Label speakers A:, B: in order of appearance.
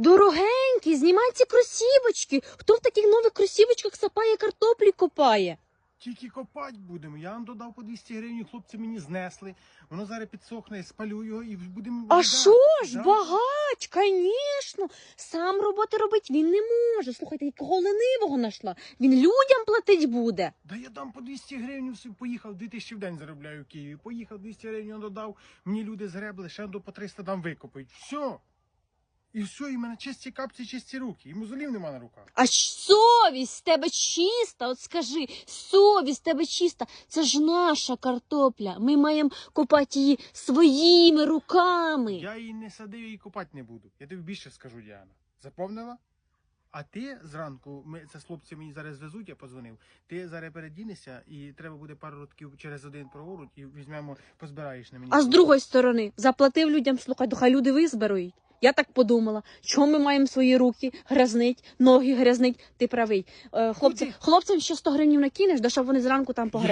A: Дорогенький, знімай ці кросівочки. Хто в таких нових кросівочках сапає картоплі копає?
B: Тільки копати будемо. Я вам додав по 200 гривень, хлопці мені знесли. Воно зараз підсохне, спалю його і будемо.
A: А що ж,
B: да.
A: багач, звісно. Сам роботи робить він не може. Слухайте, якого ленивого нашла. Він людям платить буде.
B: Да я дам по 200 гривень, все, поїхав, 2000 в день заробляю в Києві. Поїхав, 200 гривень додав, мені люди згребли, ще до по 300 дам викопають. Все. І все, і в мене чисті капці, чисті руки. І мозолів нема на руках.
A: А ж совість в тебе чиста, от скажи, совість в тебе чиста. Це ж наша картопля. Ми маємо копати її своїми руками.
B: Я її не садив і копати не буду. Я тобі більше скажу, Діана. Запомнила? А ти зранку, ми це з хлопці мені зараз везуть, я позвонив. Ти зараз передінешся і треба буде пару років через один проворот і візьмемо, позбираєш на мені.
A: А з другої сторони, заплатив людям, слухай, хай люди визберують. Я так подумала, чому ми маємо свої руки грязнить, ноги грязнить, ти правий. Е, хлопці, хлопцям ще 100 гривень накинеш, да щоб вони зранку там погребли.